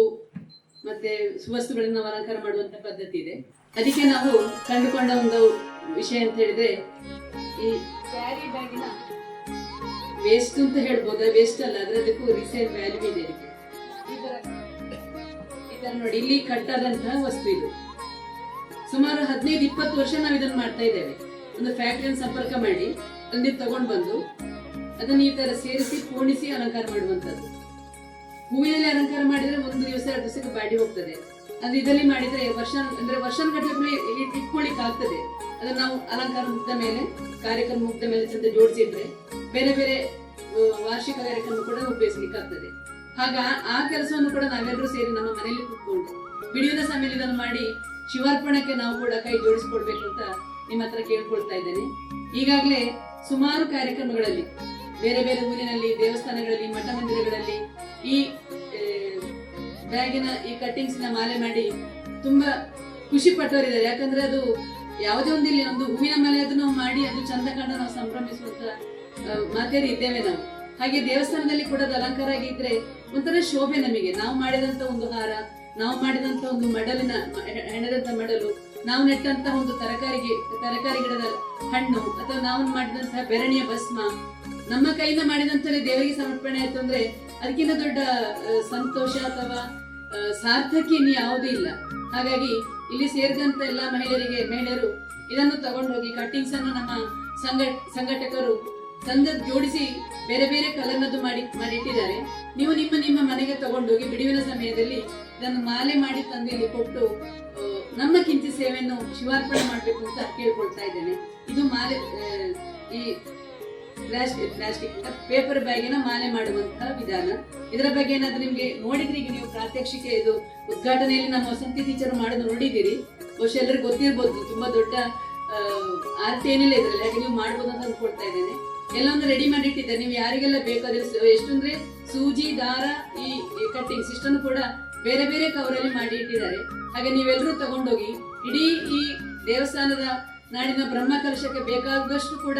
Speaker 6: ಮತ್ತೆ ವಸ್ತುಗಳನ್ನು ಅಲಂಕಾರ ಮಾಡುವಂತ ಪದ್ಧತಿ ಇದೆ. ಅದಕ್ಕೆ ನಾವು ಕಂಡುಕೊಂಡ ಒಂದು ವಿಷಯ ಅಂತ ಹೇಳಿದ್ರೆ, ಈ ಕ್ಯಾರಿ ಬ್ಯಾಗಿನ ವೇಸ್ಟ್ ಅಂತ ಹೇಳ್ಬೋದು. ವೇಸ್ಟ್ ಅಲ್ಲ, ಆದ್ರೆ ಅದಕ್ಕೂ ವ್ಯಾಲ್ಯೂ ಇದೆ ಇದರ ನೋಡಿ, ಇಲ್ಲಿ ಕಟ್ಟಾದಂತಹ ವಸ್ತು ಇದು. ಸುಮಾರು ಹದಿನೈದು, ಇಪ್ಪತ್ತು ವರ್ಷ ನಾವು ಇದನ್ನ ಮಾಡ್ತಾ ಇದ್ದೇವೆ. ಒಂದು ಫ್ಯಾಕ್ಟ್ರಿಯನ್ನು ಸಂಪರ್ಕ ಮಾಡಿ ಅಲ್ಲಿ ತಗೊಂಡು ಬಂದು ಅದನ್ನ ಈ ತರ ಸೇರಿಸಿ, ಪೋಣಿಸಿ ಅಲಂಕಾರ ಮಾಡುವಂತದ್ದು ಹೂವಿನಲ್ಲಿ ಅಲಂಕಾರ ಮಾಡಿದ್ರೆ ಒಂದು ದಿವಸ ಎರಡು ದಿವಸಕ್ಕೆ ಬಾಡಿ ಹೋಗ್ತದೆ. ಅದು ಇದರಲ್ಲಿ ಮಾಡಿದ್ರೆ ವರ್ಷ ಅಂದ್ರೆ ವರ್ಷಗಟ್ಟಲೆ ಇಟ್ಕೊಳ್ಳಿಕ್ ಆಗ್ತದೆ. ಅದನ್ನ ನಾವು ಅಲಂಕಾರ ಮುಗ್ದ ಮೇಲೆ, ಕಾರ್ಯಕ್ರಮ ಮುಗ್ದ ಮೇಲೆ ಚಂದ ಜೋಡಿಸಿದ್ರೆ ಬೇರೆ ಬೇರೆ ವಾರ್ಷಿಕ ಕಾರ್ಯಕ್ರಮ ಕೂಡ ಉಪಯೋಗಿಸ್ಲಿಕ್ಕೆ ಆಗ್ತದೆ. ಹಾಗ ಆ ಕೆಲಸವನ್ನು ಕೂಡ ನಾವೆಲ್ಲರೂ ಸೇರಿ ನಮ್ಮ ಮನೆಯಲ್ಲಿ ಕೂತ್ಕೊಂಡು ಬಿಡುವಿನ ಸಮಯದಲ್ಲಿ ಇದನ್ನು ಮಾಡಿ ಶಿವಾರ್ಪಣಕ್ಕೆ ನಾವು ಕೂಡ ಕೈ ಜೋಡಿಸ್ಕೊಡ್ಬೇಕು ಅಂತ ನಿಮ್ಮ ಹತ್ರ ಕೇಳ್ಕೊಳ್ತಾ ಇದ್ದೇನೆ. ಈಗಾಗಲೇ ಸುಮಾರು ಕಾರ್ಯಕ್ರಮಗಳಲ್ಲಿ ಬೇರೆ ಬೇರೆ ಊರಿನಲ್ಲಿ, ದೇವಸ್ಥಾನಗಳಲ್ಲಿ ಮಠ ಮಂದಿರಗಳಲ್ಲಿ ಈ ಬ್ಯಾಗಿನ, ಈ ಕಟ್ಟಿಂಗ್ಸ್ನ ಮಾಲೆ ಮಾಡಿ ತುಂಬಾ ಖುಷಿ ಪಟ್ಟವರಿದ್ದಾರೆ. ಯಾಕಂದ್ರೆ ಅದು ಯಾವುದೇ ಒಂದು ಇಲ್ಲಿ ಒಂದು ಹೂವಿನ ಮಾಲೆ ಅದು ಮಾಡಿ ಅದು ಚಂದ ಕಂಡು ನಾವು ಸಂಭ್ರಮಿಸುವಂತ ಮಾತೇರಿ ಇದ್ದೇವೆ ನಾವು. ಹಾಗೆ ದೇವಸ್ಥಾನದಲ್ಲಿ ಕೂಡ ಅದು ಅಲಂಕಾರ ಆಗಿದ್ರೆ ಒಂಥರ ಶೋಭೆ ನಮಗೆ. ನಾವು ಮಾಡಿದಂತ ಒಂದು ಹಾರ, ನಾವು ಮಾಡಿದಂತ ಒಂದು ಮಡಲಿನ, ಹೆಣೆದಂತ ಮಡಲು, ನಾವು ನೆಟ್ಟಂತ ಒಂದು ತರಕಾರಿಗೆ, ತರಕಾರಿ ಗಿಡದ ಹಣ್ಣು, ಅಥವಾ ನಾವು ಮಾಡಿದಂತಹ ಬೆರಣಿಯ ಭಸ್ಮ ನಮ್ಮ ಕೈಯಿಂದ ಮಾಡಿದಂತಲೇ ದೇವರಿಗೆ ಸಮರ್ಪಣೆ ಆಯ್ತು ಅಂದ್ರೆ ಅದಕ್ಕಿಂತ ದೊಡ್ಡ ಸಂತೋಷ ಅಥವಾ ಸಾರ್ಥಕ ಇನ್ನು ಯಾವುದೂ ಇಲ್ಲ. ಹಾಗಾಗಿ ಇಲ್ಲಿ ಸೇರಿದಂತ ಎಲ್ಲ ಮಹಿಳೆಯರಿಗೆ, ಮಹಿಳೆಯರು ಇದನ್ನು ತಗೊಂಡೋಗಿ ಕಟ್ಟಿಂಗ್ಸ್ ಅನ್ನು ನಮ್ಮ ಸಂಘ, ಸಂಘಟಕರು ತಂದ ಜೋಡಿಸಿ ಬೇರೆ ಬೇರೆ ಕಲರ್ನದ್ದು ಮಾಡಿ, ಮಾಡಿಟ್ಟಿದ್ದಾರೆ. ನೀವು ನಿಮ್ಮ ನಿಮ್ಮ ಮನೆಗೆ ತಗೊಂಡೋಗಿ ಬಿಡುವಿನ ಸಮಯದಲ್ಲಿ ಇದನ್ನು ಮಾಲೆ ಮಾಡಿ ತಂದು ಇಲ್ಲಿ ಕೊಟ್ಟು ನಮ್ಮ ಕಿಂಚಿ ಸೇವೆಯನ್ನು ಶಿವಾರ್ಪಣೆ ಮಾಡಬೇಕು ಅಂತ ಕೇಳ್ಕೊಳ್ತಾ ಇದ್ದೇನೆ. ಇದು ಮಾಲೆ ಈ ಪ್ಲಾಸ್ಟಿಕ್ ಪ್ಲಾಸ್ಟಿಕ್ ಪೇಪರ್ ಬ್ಯಾಗಿನ ಮಾಲೆ ಮಾಡುವಂತಹ ವಿಧಾನ. ಇದರ ಬಗ್ಗೆ ಏನಾದ್ರೂ ನಿಮ್ಗೆ ನೋಡಿದ್ರಿ? ನೀವು ಪ್ರಾತ್ಯಕ್ಷಿಕೆ ಇದು ಉದ್ಘಾಟನೆಯಲ್ಲಿ ನಮ್ಮ ವಸಂತಿ ಟೀಚರ್ ಮಾಡೋದು ನೋಡಿದ್ದೀರಿ. ಬಹುಶಃ ಎಲ್ಲರಿಗೂ ಗೊತ್ತಿರ್ಬೋದು, ತುಂಬಾ ದೊಡ್ಡ ಆರ್ಟ್ ಏನಿಲ್ಲ ಇದ್ರಲ್ಲಿ. ಹಾಗೆ ನೀವು ಮಾಡ್ಬೋದು ಅಂತ ಅನ್ಕೊಳ್ತಾ ಇದ್ದೇನೆ. ಎಲ್ಲೊಂದು ರೆಡಿ ಮಾಡಿ ಇಟ್ಟಿದ್ದಾರೆ ನೀವು ಯಾರಿಗೆಲ್ಲ ಬೇಕಾದ್ರೆ ಎಷ್ಟಂದ್ರೆ ಸೂಜಿ, ದಾರ, ಈ ಕಟ್ಟಿಂಗ್ಸ್ ಇಷ್ಟನ್ನು ಕೂಡ ಬೇರೆ ಬೇರೆ ಕವರಲ್ಲಿ ಮಾಡಿ ಇಟ್ಟಿದ್ದಾರೆ. ಹಾಗೆ ನೀವೆಲ್ಲರೂ ತಗೊಂಡೋಗಿ, ಇಡೀ ಈ ದೇವಸ್ಥಾನದ ನಾಡಿನ ಬ್ರಹ್ಮ ಕಲಶಕ್ಕೆ ಬೇಕಾದಷ್ಟು ಕೂಡ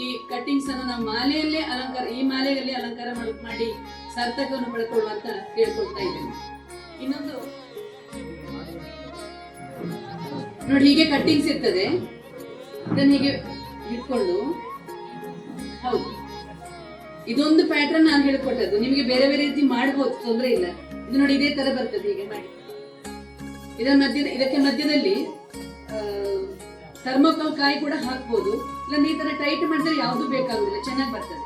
Speaker 6: ಈ ಕಟ್ಟಿಂಗ್ಸ್ ಅನ್ನು ನಾವು ಮಾಲೆಯಲ್ಲೇ ಅಲಂಕಾರ, ಈ ಮಾಲೆಯಲ್ಲಿ ಅಲಂಕಾರ ಮಾಡಿ ಸಾರ್ಥಕವನ್ನು ಪಡ್ಕೊಳ್ಳುವಂತ ಕೇಳ್ಕೊಳ್ತಾ ಇದ್ದೇನೆ. ಇನ್ನೊಂದು. ನೋಡಿ, ಹೀಗೆ ಕಟ್ಟಿಂಗ್ಸ್ ಇರ್ತದೆ. ಇದನ್ನ ಹೀಗೆ ಇಟ್ಕೊಂಡು. ಹೌದು. ಇದೊಂದು ಪ್ಯಾಟರ್ನ್ ನಾನು ಹೇಳ್ಕೊಟ್ಟದ್ದು. ನಿಮಗೆ ಬೇರೆ ಬೇರೆ ರೀತಿ ಮಾಡಬಹುದು ತೊಂದರೆ ಇಲ್ಲ. ಇದು ನೋಡಿ, ಇದೇ ತರ ಬರ್ತದೆ. ಹೀಗೆ ಮಾಡಿ. ಇದರ ಮಧ್ಯ ಇದಕ್ಕೆ ಮಧ್ಯದಲ್ಲಿ ಥರ್ಮೋಕಾಲ್ ಕಾಯಿ ಕೂಡ ಹಾಕ್ಬೋದು. ಇಲ್ಲ ಈ ತರ ಟೈಟ್ ಮಾಡಿದ್ರೆ ಯಾವ್ದು ಬೇಕಾಗುದಿಲ್ಲ ಚೆನ್ನಾಗಿ ಬರ್ತದೆ.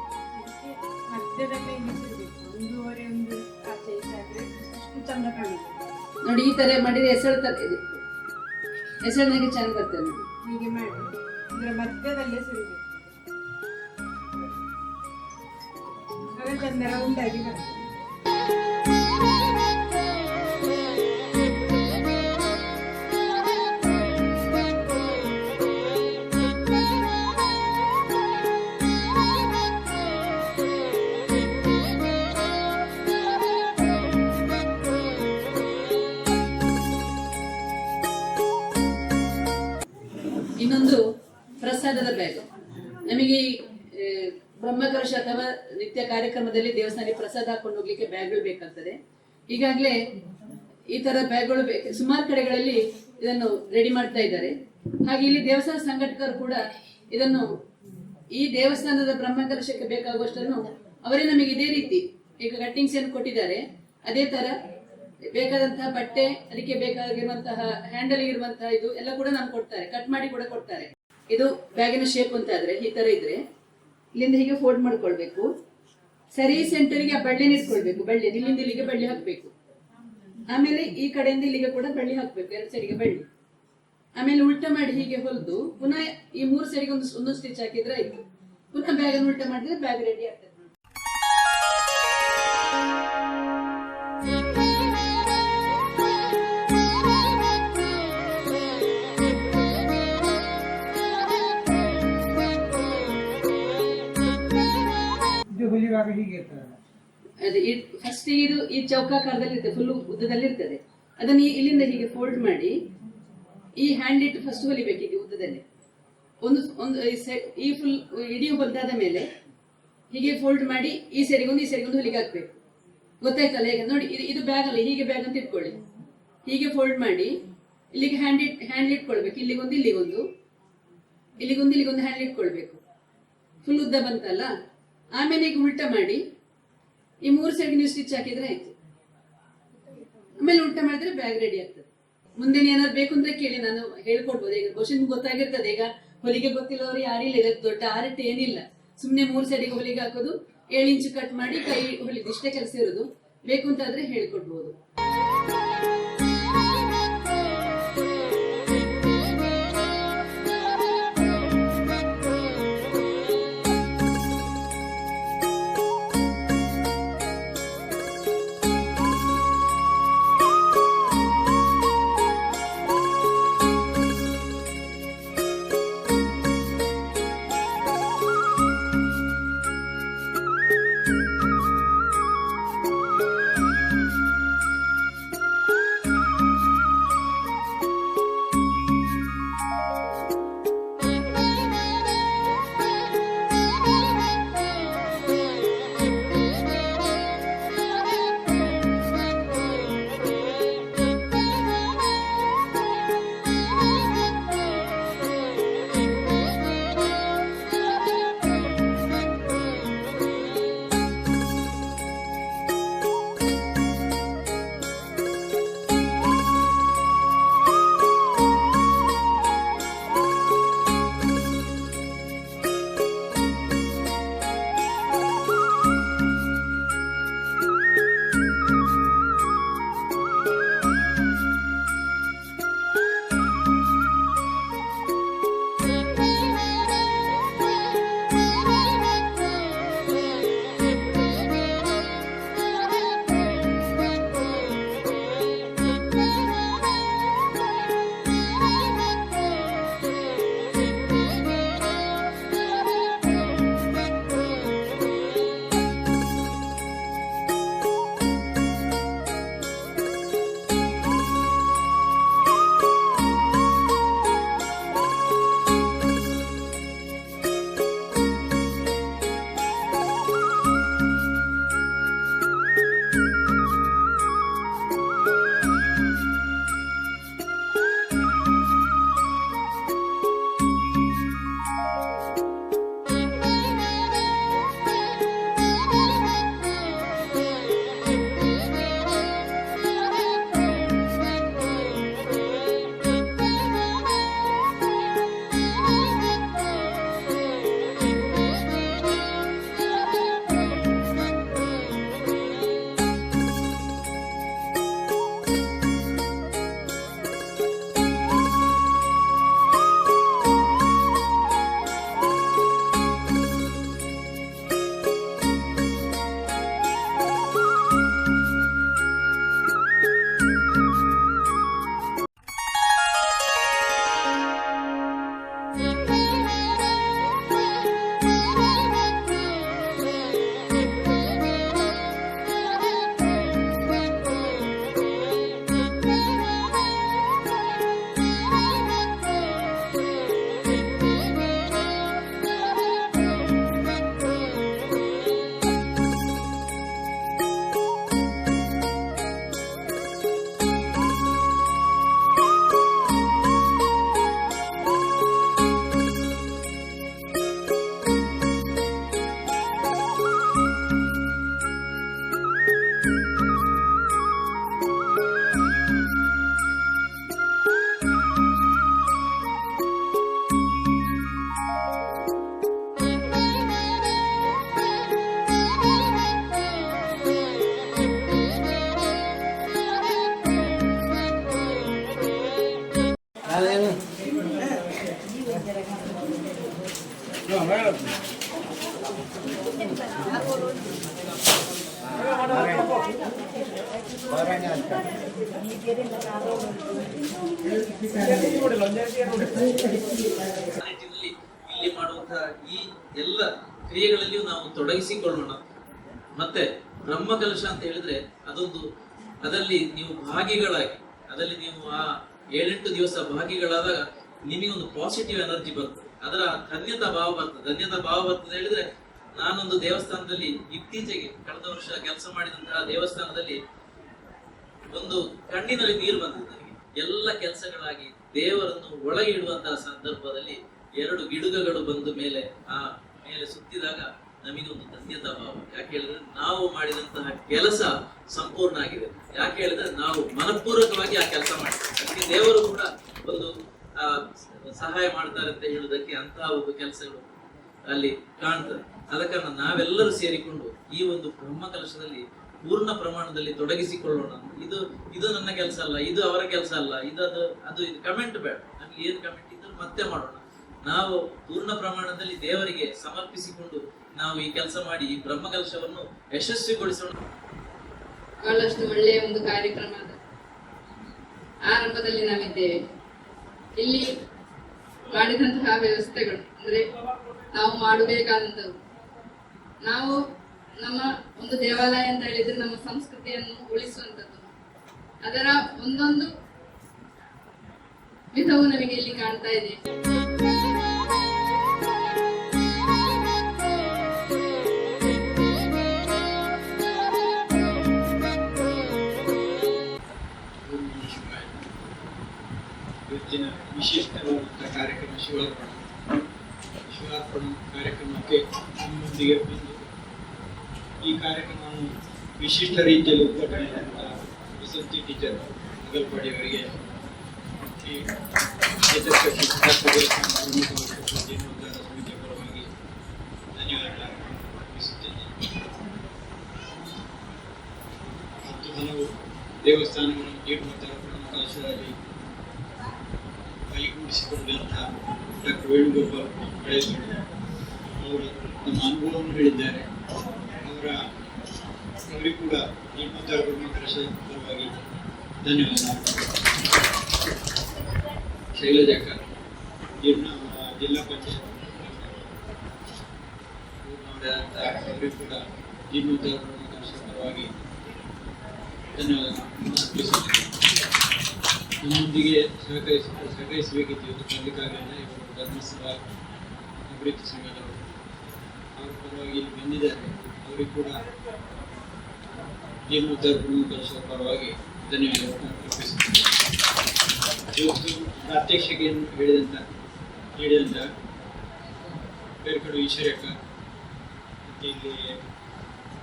Speaker 7: ಮಧ್ಯದಲ್ಲೇ ನಿಲ್ಲಿಸಿರ್ಬೇಕು ಒಂದೂವರೆ ಒಂದು ಆಚೆ ಈಚೆ ಆದ್ರೆ ಅಷ್ಟು ಚಂದ ಕಾಣುತ್ತೆ
Speaker 6: ನೋಡಿ ಈ ತರ ಮಾಡಿದ್ರೆ ಹೆಸರು ತರ ಇದೆ. ಹೆಸರಿನಾಗೆ ಚೆನ್ನಾಗಿ ಬರ್ತದೆ. ನೋಡಿ
Speaker 7: ಹೀಗೆ ಮಾಡಿ. ಇದರ ಮಧ್ಯದಲ್ಲೇ ಸುರಿಬೇಕು ಆಗ ಚಂದ ರೌಂಡ್ ಆಗಿ ಬರ್ತದೆ.
Speaker 6: ಪ್ರಸಾದದ ಬ್ಯಾಗ್ ನಮಗೆ ಆ, ಅಥವಾ ನಿತ್ಯ ಕಾರ್ಯಕ್ರಮದಲ್ಲಿ ದೇವಸ್ಥಾನಕ್ಕೆ ಪ್ರಸಾದ ಹಾಕೊಂಡು ಹೋಗ್ಲಿಕ್ಕೆ ಬ್ಯಾಗ್ಗಳು ಬೇಕಾಗ್ತದೆ. ಈಗಾಗಲೇ ಈ ತರ ಬ್ಯಾಗ್ಗಳು ಸುಮಾರು ಕಡೆಗಳಲ್ಲಿ ಇದನ್ನು ರೆಡಿ ಮಾಡ್ತಾ ಇದ್ದಾರೆ. ಹಾಗೆ ಇಲ್ಲಿ ದೇವಸ್ಥಾನ ಸಂಘಟಕರು ಕೂಡ ಇದನ್ನು ಈ ದೇವಸ್ಥಾನದ ಬ್ರಹ್ಮಕಲಶಕ್ಕೆ ಬೇಕಾಗುವಷ್ಟನ್ನು ಅವರೇ ನಮಗೆ ಇದೇ ರೀತಿ ಈಗ ಕಟ್ಟಿಂಗ್ಸ್ ಏನು ಕೊಟ್ಟಿದ್ದಾರೆ. ಅದೇ ತರ ಬೇಕಾದಂತಹ ಬಟ್ಟೆ ಅದಕ್ಕೆ ಬೇಕಾಗಿರುವಂತಹ ಹ್ಯಾಂಡಲ್ ಇರುವಂತಹ ಇದು ಎಲ್ಲ ಕೂಡ ನಮ್ಗೆ ಕೊಡ್ತಾರೆ. ಕಟ್ ಮಾಡಿ ಕೂಡ ಕೊಡ್ತಾರೆ. ಇದು ಬ್ಯಾಗಿನ ಶೇಪ್ ಅಂತ ಆದ್ರೆ ಈ ತರ ಇದ್ರೆ ಇಲ್ಲಿಂದ ಹೀಗೆ ಫೋಲ್ಡ್ ಮಾಡ್ಕೊಳ್ಬೇಕು. ಸರಿ ಸೆಂಟರ್ಗೆ ಆ ಬಳ್ಳಿನ ಇಟ್ಕೊಳ್ಬೇಕು ಬಳ್ಳಿ, ಇಲ್ಲಿಂದ ಇಲ್ಲಿಗೆ ಬಳ್ಳಿ ಹಾಕ್ಬೇಕು. ಆಮೇಲೆ ಈ ಕಡೆಯಿಂದ ಇಲ್ಲಿಗೆ ಕೂಡ ಬಳ್ಳಿ ಹಾಕ್ಬೇಕು, ಎರಡು ಸೈಡಿಗೆ ಬಳ್ಳಿ. ಆಮೇಲೆ ಉಲ್ಟಾ ಮಾಡಿ ಹೀಗೆ ಹೊಲಿದು, ಪುನಃ ಈ ಮೂರು ಸೈಡಿಗೆ ಒಂದು ಒಂದು ಸ್ಟಿಚ್ ಹಾಕಿದ್ರೆ ಆಯ್ತು. ಪುನಃ ಬ್ಯಾಗ್ ಅನ್ನು ಉಲ್ಟಾ ಮಾಡಿದ್ರೆ ಬ್ಯಾಗ್ ರೆಡಿ ಆಗ್ತದೆ.
Speaker 1: ಹೊಲಿಯುವಾಗ ಹೀಗೆ
Speaker 6: ಅದೇ ಫಸ್ಟ್ ಇದು ಈ ಚೌಕಾಕಾರದಲ್ಲಿ ಇರ್ತದೆ ಫುಲ್ ಉದ್ದದಲ್ಲಿ ಇರ್ತದೆ. ಅದನ್ನ ಇಲ್ಲಿಂದ ಹೀಗೆ ಫೋಲ್ಡ್ ಮಾಡಿ, ಈ ಹ್ಯಾಂಡ್ ಇಟ್ಟು ಫಸ್ಟ್ ಹೊಲಿಬೇಕು ಹೀಗೆ ಉದ್ದದಲ್ಲಿ. ಒಂದು ಒಂದು ಈ ಫುಲ್ ಇಡೀ ಬದ್ದಾದ ಮೇಲೆ ಹೀಗೆ ಫೋಲ್ಡ್ ಮಾಡಿ, ಈ ಸೈಡ್ಗೊಂದು ಈ ಸೈಡ್ಗೊಂದು ಹೊಲಿಗೆ ಹಾಕ್ಬೇಕು. ಗೊತ್ತಾಯ್ತಲ್ಲ ಹೇಗೆ? ನೋಡಿ, ಇದು ಇದು ಬ್ಯಾಗ್ ಅಲ್ಲ, ಹೀಗೆ ಬ್ಯಾಗ್ ಅಂತ ಇಟ್ಕೊಳ್ಳಿ. ಹೀಗೆ ಫೋಲ್ಡ್ ಮಾಡಿ, ಇಲ್ಲಿಗೆ ಹ್ಯಾಂಡ್ ಇಟ್ ಹ್ಯಾಂಡ್ ಇಟ್ಕೊಳ್ಬೇಕು. ಇಲ್ಲಿಗೊಂದು ಇಲ್ಲಿಗೊಂದು ಇಲ್ಲಿಗೊಂದು ಇಲ್ಲಿಗೊಂದು ಹ್ಯಾಂಡ್ ಇಟ್ಕೊಳ್ಬೇಕು. ಫುಲ್ ಉದ್ದ ಬಂತಲ್ಲ? ಆಮೇಲೆ ಈಗ ಉಲ್ಟ ಮಾಡಿ. ಈ ಮೂರು ಸೈಡ್ ನೀವು ಸ್ಟಿಚ್ ಹಾಕಿದ್ರೆ ಆಯ್ತು. ಆಮೇಲೆ ಉಲ್ಟ ಮಾಡಿದ್ರೆ ಬ್ಯಾಗ್ ರೆಡಿ ಆಗ್ತದೆ. ಮುಂದೆ ಏನಾದ್ರು ಬೇಕು ಅಂದ್ರೆ ಕೇಳಿ, ನಾನು ಹೇಳ್ಕೊಡ್ಬೋದು. ಈಗ ಕ್ವಶನ್ ಗೊತ್ತಾಗಿರ್ತದೆ. ಈಗ ಹೊಲಿಗೆ ಗೊತ್ತಿಲ್ಲವರು ಯಾರಿಲ್ಲ ಇದಕ್ಕೆ ದೊಡ್ಡ ಆರಟ್ಟು ಏನಿಲ್ಲ. ಸುಮ್ನೆ ಮೂರು ಸೈಡಿಗೆ ಹೊಲಿಗೆ ಹಾಕೋದು, ಏಳು ಇಂಚು ಕಟ್ ಮಾಡಿ ಕೈ ಹೊಲಿದು, ಇಷ್ಟೇ ಕೆಲಸ ಇರೋದು. ಬೇಕು ಅಂತಾದ್ರೆ ಹೇಳ್ಕೊಡ್ಬೋದು.
Speaker 8: ಬ್ರಹ್ಮ ಕಲಶ ಅಂತ ಹೇಳಿದ್ರೆ ಅದೊಂದು, ಅದರಲ್ಲಿ ನೀವು ಭಾಗಿಗಳಾಗಿ, ಅದರಲ್ಲಿ ನೀವು ಆ ಏಳೆಂಟು ದಿವಸ ಭಾಗಿಗಳಾದಾಗ ನಿಮಗೆ ಒಂದು ಪಾಸಿಟಿವ್ ಎನರ್ಜಿ ಬರ್ತದೆ ಅದರ ಧನ್ಯತಾ ಭಾವ ಬರ್ತದೆ. ಧನ್ಯತಾ ಭಾವ ಬರ್ತದೆ ಹೇಳಿದ್ರೆ ನಾನೊಂದು ದೇವಸ್ಥಾನದಲ್ಲಿ ಇತ್ತೀಚೆಗೆ ಕಳೆದ ವರ್ಷ ಕೆಲಸ ಮಾಡಿದಂತಹ ದೇವಸ್ಥಾನದಲ್ಲಿ ಒಂದು ಕಣ್ಣಿನಲ್ಲಿ ನೀರು ಬಂದಿದೆ ನನಗೆ. ಎಲ್ಲ ಕೆಲಸಗಳಾಗಿ ದೇವರನ್ನು ಒಳಗಿಡುವಂತಹ ಸಂದರ್ಭದಲ್ಲಿ ಎರಡು ಗಿಡುಗಗಳು ಬಂದ ಮೇಲೆ, ಆ ಮೇಲೆ ಸುತ್ತಿದಾಗ ನಮಗೆ ಒಂದು ಧನ್ಯತಾ ಭಾವ. ಯಾಕೆ ಹೇಳಿದ್ರೆ ನಾವು ಮಾಡಿದಂತಹ ಕೆಲಸ ಸಂಪೂರ್ಣ ಆಗಿದೆ. ಯಾಕೆ ಹೇಳಿದ್ರೆ ನಾವು ಮನಪೂರ್ವಕವಾಗಿ ಆ ಕೆಲಸ ಮಾಡ್ತೇವೆ ಅದಕ್ಕೆ ದೇವರು ಕೂಡ ಒಂದು ಸಹಾಯ ಮಾಡ್ತಾರೆ ಅಂತ ಹೇಳುವುದಕ್ಕೆ ಅಂತಹ ಒಂದು ಕೆಲಸಗಳು ಅಲ್ಲಿ ಕಾಣ್ತದೆ ಆದ ನಾವೆಲ್ಲರೂ ಸೇರಿಕೊಂಡು ಈ ಒಂದು ಬ್ರಹ್ಮ ಕಲಶದಲ್ಲಿ ಪೂರ್ಣ ಪ್ರಮಾಣದಲ್ಲಿ ತೊಡಗಿಸಿಕೊಳ್ಳೋಣ. ಇದು ಇದು ನನ್ನ ಕೆಲಸ ಅಲ್ಲ, ಇದು ಅವರ ಕೆಲಸ ಅಲ್ಲ, ಇದು ಅದು ಅದು, ಇದು ಕಮೆಂಟ್ ಬೇಡ. ನಮ್ಗೆ ಏನು ಕಮೆಂಟ್ ಇದ್ರೂ ಮತ್ತೆ ಮಾಡೋಣ. ನಾವು ಪೂರ್ಣ ಪ್ರಮಾಣದಲ್ಲಿ ದೇವರಿಗೆ ಸಮರ್ಪಿಸಿಕೊಂಡು ನಾವು ಈ ಕೆಲಸ ಮಾಡಿ ಬ್ರಹ್ಮ ಕಲಶವನ್ನು ಯಶಸ್ವಿಗೊಳಿಸೋಣ.
Speaker 9: ಬಹಳಷ್ಟು ಒಳ್ಳೆಯ ಒಂದು ಕಾರ್ಯಕ್ರಮ ಆರಂಭದಲ್ಲಿ ನಾವಿದ್ದೇವೆ. ಇಲ್ಲಿ ಮಾಡಿದಂತಹ ವ್ಯವಸ್ಥೆಗಳು, ಅಂದ್ರೆ ನಾವು ಮಾಡಬೇಕಾದಂಥವು ನಾವು ನಮ್ಮ ಒಂದು ದೇವಾಲಯ ಅಂತ ಹೇಳಿದ್ರೆ ನಮ್ಮ ಸಂಸ್ಕೃತಿಯನ್ನು ಉಳಿಸುವಂಥದ್ದು. ಅದರ ಒಂದೊಂದು ವಿಧವು ನಮಗೆ ಇಲ್ಲಿ ಕಾಣ್ತಾ ಇದೆ.
Speaker 1: ಇವತ್ತಿನ ವಿಶಿಷ್ಟವಾದಂತಹ ಕಾರ್ಯಕ್ರಮ ಶಿವಾರ್ಪಣ ಶಿವಾರ್ಪಣ ಕಾರ್ಯಕ್ರಮಕ್ಕೆ ನಮ್ಮೊಂದಿಗೆ ಬಂದು ಈ ಕಾರ್ಯಕ್ರಮವನ್ನು ವಿಶಿಷ್ಟ ರೀತಿಯಲ್ಲಿ ಉದ್ಘಾಟನೆ ಮಾಡಿದ ವಸಂತಿ ಟೀಚರ್ ನಗಲ್ಪಾಡಿ ಅವರಿಗೆ ಜೀರ್ಣೋದ್ಧಾರ ಸಮಿತಿಯ ಪರವಾಗಿ ಧನ್ಯವಾದಗಳನ್ನು ಅರ್ಪಿಸುತ್ತೇನೆ. ಮತ್ತು ಹಲವು ದೇವಸ್ಥಾನಗಳನ್ನು ಜೀರ್ಣೋದ್ಧಾರ ಕೈಗೂಡಿಸಿಕೊಂಡಂತಹ ಡಾಕ್ಟರ್ ವೇಣುಗೋಪಾಲ್ ಅವರು ನಮ್ಮ ಅನುಭವವನ್ನು ಹೇಳಿದ್ದಾರೆ ಅವರ ಅವರಿಗೂ ಕೂಡ ಪ್ರಮುಖರ ಪರವಾಗಿ ಧನ್ಯವಾದ ಶೈಲಜಕ್ಕ ಜಿಲ್ಲಾ ಪಂಚಾಯತ್ ಅವರಿಗೂ ಕೂಡ ಪ್ರಮುಖರ ಪರವಾಗಿ ಧನ್ಯವಾದ ನಮ್ಮೊಂದಿಗೆ ಸಹಕರಿಸ, ಸಹಕರಿಸಬೇಕಿತ್ತು ಬರ್ಲಿಕ್ಕಾಗಲಿಲ್ಲ ಇವರು ಧರ್ಮಸ್ಥಳ ಅಭಿವೃದ್ಧಿ ಸಂಘದವರು. ಅವರ ಪರವಾಗಿ ಇಲ್ಲಿ ಬಂದಿದ್ದಾರೆ. ಅವರಿಗೆ ಕೂಡ ಜೀರ್ಣೋದ್ಧಾರ ಪ್ರಮುಖರ ಪರವಾಗಿ ಧನ್ಯವಾದಗಳನ್ನು ಅರ್ಪಿಸುತ್ತೇನೆ. ಇವತ್ತು ಪ್ರಾತ್ಯಕ್ಷಿಕೆಯನ್ನು ಹೇಳಿದಂತ ಬೇರೆ ಕಡೆ ಈಶ್ವರ್ಯಕ್ಕ ಮತ್ತು ಇಲ್ಲಿ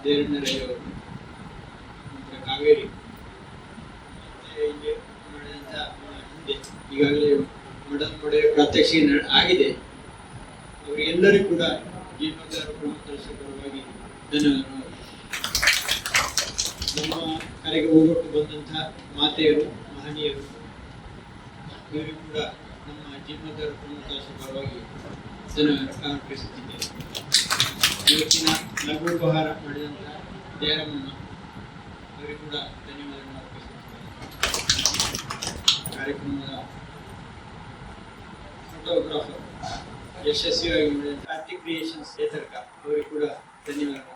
Speaker 1: ದೇರಣ್ಣರಯ್ಯವರು ಅವರು ಕಾವೇರಿ. ಮತ್ತೆ ಇಲ್ಲಿ ಈಗಾಗಲೇ ಮಡ ಮೊಡೆ ಪ್ರಾತ್ಯಕ್ಷಿಕ ಆಗಿದೆ. ಅವರಿಗೆಲ್ಲರಿಗೂ ಕೂಡ ಪ್ರಮುಖರ ಪರವಾಗಿ ಧನ್ಯವಾದಗಳು. ನಮ್ಮ ಕರೆಗೆ ಹೋಗೊಟ್ಟು ಬಂದಂತಹ ಮಾತೆಯರು, ಮಹನೀಯರು, ಇವರಿಗೂ ಕೂಡ ನಮ್ಮ ಜೀವನೋದ್ಧಾರ ಪ್ರಮುಖ ಪರವಾಗಿ ಧನ್ಯವಾದ ಇವತ್ತಿನ ಲಘು ಉಪಹಾರ ಮಾಡಿದಂತಹ ಜಯರಮ್ಮಮ್ಮ ಅವರಿಗೂ ಕೂಡ ಧನ್ಯವಾದಗಳು ಅರ್ಪಿಸುತ್ತೇನೆ. ಕಾರ್ಯಕ್ರಮದ ಫೋಟೋಗ್ರಾಫರ್ ಯಶಸ್ವಿಯಾಗಿ ಮಾಡಿದ ಕಾರ್ತಿಕ್ ಕ್ರಿಯೇಷನ್ಸ್ ಚೇತರ್ಕ ಅವರಿಗೆ ಕೂಡ ಧನ್ಯವಾದ